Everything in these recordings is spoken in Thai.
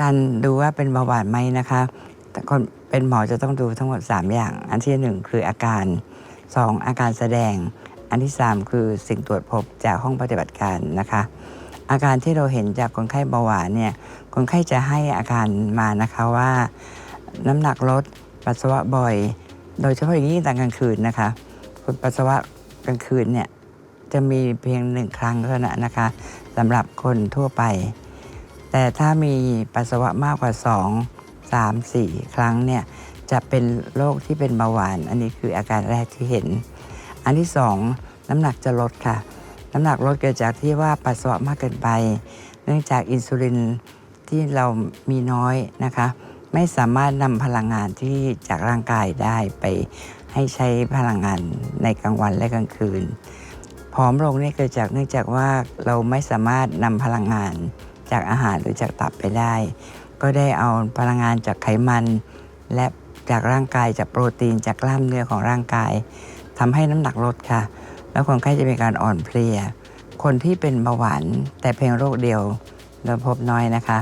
การดูว่าเป็นเบาหวานไหมนะคะแต่คนเป็นหมอจะต้องดูทั้งหมด 3 อย่าง อันที่ 1 คืออาการ 2 อาการแสดง อันที่ 3 คือสิ่งตรวจพบจากห้องปฏิบัติการนะคะ อาการที่เราเห็นจากคนไข้เบาหวานเนี่ยคนไข้จะให้อาการมานะคะว่า น้ำหนักลดปัสสาวะบ่อย โดยเฉพาะอย่างยิ่งตอนกลางคืนนะคะคนปัสสาวะกลางคืนเนี่ยจะมีเพียงหนึ่งครั้งเท่านั้นนะคะสำหรับคนทั่วไป แต่ถ้ามีปัสสาวะมากกว่า 2 3 4 ครั้งเนี่ยจะเป็นโรคที่เป็นเบาหวาน อันนี้คืออาการแรกที่เห็น อันที่สองน้ำหนักจะลดค่ะ น้ำหนักลดเกิดจากที่ว่าปัสสาวะมากเกินไป เนื่องจากอินซูลินที่เรามีน้อยนะคะ ไม่สามารถนำพลังงานที่จากร่างกายได้ไปให้ใช้พลังงานในกลางวันและกลางคืนผอมลงนี่เกิดจากเนื่องจากว่าเราไม่สามารถนำพลังงาน จากอาหารหรือจากตับไปได้ ก็ได้เอาพลังงานจากไขมัน และจากร่างกายจากโปรตีนจากกล้ามเนื้อของร่างกายทำให้น้ำหนักลดค่ะ แล้วคนไข้จะมีการอ่อนเพลีย คนที่เป็นเบาหวานแต่เพียงโรคเดียวเราพบน้อยนะคะ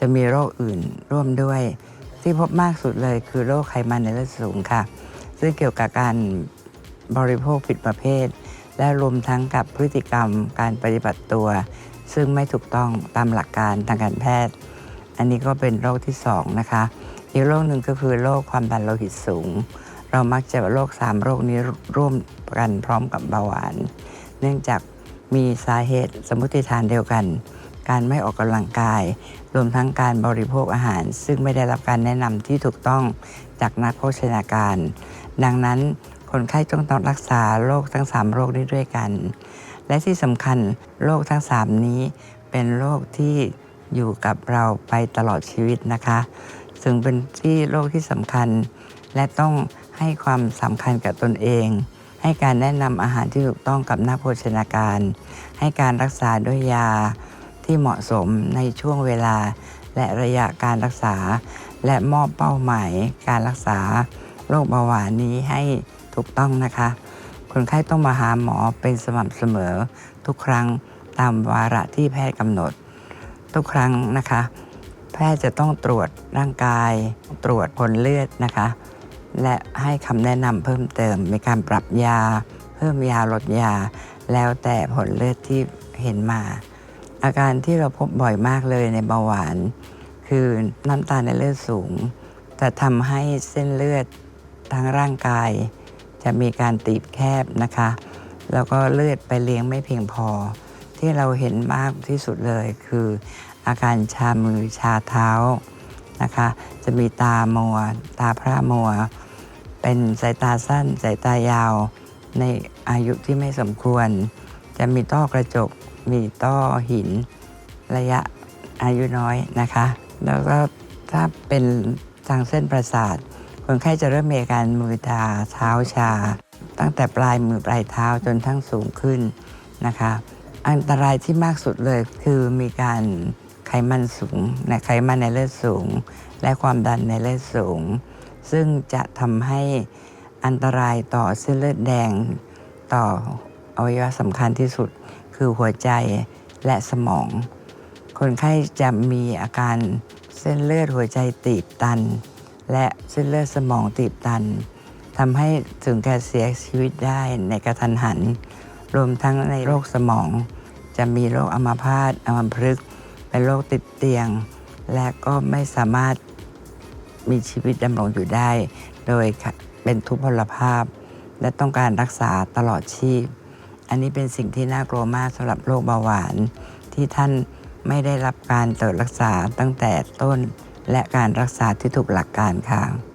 จะมีโรคอื่นร่วมด้วย ที่พบมากสุดเลยคือโรคไขมันในเลือดสูงค่ะ ซึ่งเกี่ยวกับการบริโภคผิดประเภท และรวมทั้งกับพฤติกรรมการปฏิบัติตัว ซึ่งไม่ถูกต้องตามหลักการทางการแพทย์ อันนี้ก็เป็นโรคที่สองนะคะอีกโรคหนึ่งก็คือโรคความดันโลหิตสูง เรามักจะโรคสามโรคนี้ร่วมกันพร้อมกับเบาหวาน เนื่องจากมีสาเหตุสมมติฐานเดียวกัน การไม่ออกกำลังกาย รวมทั้งการบริโภคอาหาร ซึ่งไม่ได้รับการแนะนำที่ถูกต้องจากนักโภชนาการ ดังนั้นคนไข้ต้องต้องรักษาโรคทั้ง 3 โรคนี้ด้วยกัน และที่สำคัญโรคทั้ง 3 นี้ เป็นโรคที่อยู่กับเราไปตลอดชีวิตนะคะ ซึ่งเป็นที่โรคที่สำคัญ และต้องให้ความสำคัญกับตนเอง ให้การแนะนำอาหารที่ถูกต้องกับนักโภชนาการ ให้การรักษาด้วยยาที่เหมาะสมในช่วงเวลา และระยะการรักษา และมอบเป้าหมายการรักษาโรคเบาหวานนี้ให้ถูกต้องนะคะ คนไข้ต้องมาหาหมอเป็นสม่ำเสมอ ทุกครั้งตามวาระที่แพทย์กำหนด ทุกครั้งนะคะ แพทย์จะต้องตรวจร่างกาย ตรวจผลเลือดนะคะ และให้คำแนะนำเพิ่มเติมมีการปรับยา เพิ่มยาลดยา แล้วแต่ผลเลือดที่เห็นมา อาการที่เราพบบ่อยมากเลยในเบาหวาน คือน้ำตาลในเลือดสูง จะทำให้เส้นเลือดทั้งร่างกาย จะมีการตีบแคบนะคะ แล้วก็เลือดไปเลี้ยงไม่เพียงพอ ที่เราเห็นมากที่สุดเลยคือ อาการชามือชาเท้านะคะ จะมีตามัว ตาพร่ามัว เป็นสายตาสั้นสายตายาวในอายุที่ไม่สมควร จะมีต้อกระจก มีต้อหิน ระยะอายุน้อยนะคะ แล้วก็ถ้าเป็นทางเส้นประสาท คนไข้จะเริ่มมีอาการมือตาเท้าชา ตั้งแต่ปลายมือปลายเท้าจนทั้งสูงขึ้นนะคะ อันตรายที่มากสุดเลยคือมีการไขมันสูงนะไขมันในเลือดสูง และความดันในเลือดสูง ซึ่งจะทำให้อันตรายต่อเส้นเลือดแดงต่ออวัยวะสำคัญที่สุดคือหัวใจและสมอง คนไข้จะมีอาการเส้นเลือดหัวใจตีบตัน และเส้นเลือดสมองตีบตันทำให้ถึงแก่เสียชีวิตได้ในกระทันหัน รวมทั้งในโรคสมอง จะมีโรคอัมาพาตอัมพฤกษ์เป็นโรคติดเตียง และก็ไม่สามารถมีชีวิตดำรงอยู่ได้ โดยเป็นทุพพลภาพ และต้องการรักษาตลอดชีพ อันนี้เป็นสิ่งที่น่ากลัวมากสำหรับโรคเบาหวาน ที่ท่านไม่ได้รับการตรวจรักษาตั้งแต่ต้น และการรักษาที่ถูกหลักการค่ะ